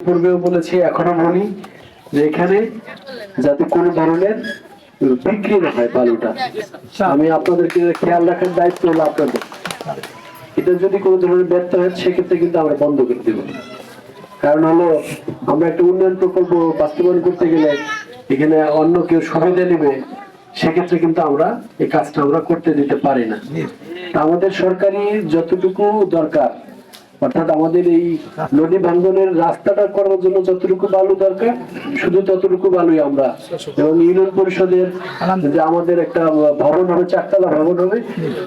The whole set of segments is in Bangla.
পূর্বেও বলেছি, এখনও যে এখানে যাতে ধরনের বিক্রি না হয় বালুটা। আমি আপনাদেরকে খেয়াল রাখার দায়িত্ব হলো আপনাদের। এটা যদি কোনো ধরনের ব্যর্থ হয়, সেক্ষেত্রে কিন্তু আমরা বন্ধ করে কারণ হলো, আমরা একটা উন্নয়ন প্রকল্প বাস্তবায়ন করতে গেলে এখানে অন্য কেউ সুবিধা নেবে। সেক্ষেত্রে কিন্তু আমরা এই কাজটা আমরা করতে দিতে পারি না। আমাদের সরকারি যতটুকু দরকার অর্থাৎ আমাদের এই নদী ভাঙ্গনের রাস্তাটা করার জন্য যতটুকু বালু দরকার শুধু ততটুকু বালুই আমরা এবং ইউনিয়ন পরিষদের যে আমাদের একটা ভবন হবে চারতলা ভবন হবে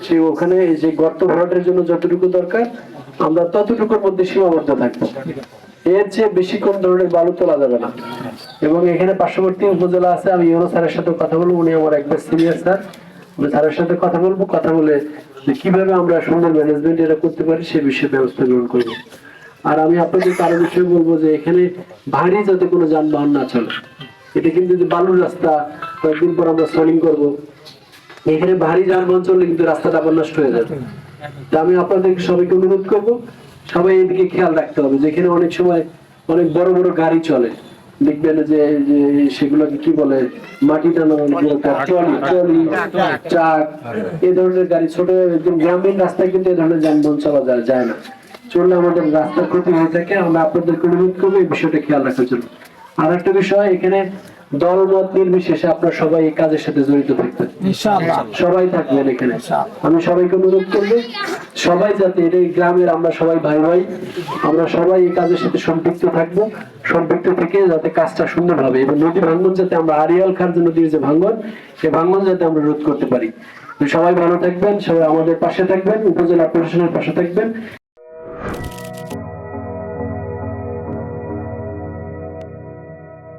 সেই ওখানে যে গর্ত ভরাটের জন্য যতটুকু দরকার আমরা ততটুকুর মধ্যে সীমাবদ্ধ থাকব। এর চেয়ে বেশি কোন ধরনের বালু তোলা যাবে না। এবং এখানে পার্শ্ববর্তী উপজেলা আছে, আমি ইউনো স্যারের সাথে কথা বলব, উনি আমার একবার সিনিয়র স্যার আমি স্যারের সাথে কথা বলব, কথা বলে কীভাবে আমরা সুন্দর ম্যানেজমেন্ট এটা করতে পারি, সে বিষয়ে ব্যবস্থা গ্রহণ করব। আর আমি আপনাদের আরও বিষয় বলব যে এখানে ভারী যাতে কোনো যানবাহন না চলে। এটা কিন্তু যে বালুর রাস্তা, কয়েকদিন পর আমরা সোলিং করব। এখানে ভারী যানবাহন চললে কিন্তু রাস্তাটা আবার নষ্ট হয়ে যাবে। তা আমি আপনাদের সবাইকে অনুরোধ করব, সবাই এদিকে খেয়াল রাখতে হবে, যেখানে অনেক সময় অনেক বড় বড় গাড়ি চলে। যে সেগুলোকে কি বলে মাটি টানানো ট্রলি ট্রলি ট্রাক এই ধরনের গাড়ি ছোট একদম গ্রামীণ রাস্তায় কিন্তু এই ধরনের যানবাহন চলা যায় যায় না। চললে আমাদের রাস্তা ক্ষতি হয়ে থাকে। আমরা আপনাদেরকে অনুরোধ করব এই বিষয়টা খেয়াল রাখার জন্য। আর একটা বিষয় এখানে দল মত নির্বিশেষে আপনারা সবাই এই কাজের সাথে জড়িত থাকবেন। সবাই থাকবেন এখানে। আমি সবাইকে অনুরোধ করব সবাই যাতে এটা এই গ্রামের আমরা সবাই ভাই ভাই আমরা সবাই এই কাজের সাথে সম্পৃক্ত থাকব সম্পৃক্ত থেকে যাতে কাজটা সুন্দর হবে এবং নদী ভাঙ্গন যাতে আমরা আড়িয়াল খার যে নদীর যে ভাঙ্গন সেই ভাঙ্গন যাতে আমরা রোধ করতে পারি। সবাই ভালো থাকবেন সবাই আমাদের পাশে থাকবেন উপজেলা প্রশাসনের পাশে থাকবেন।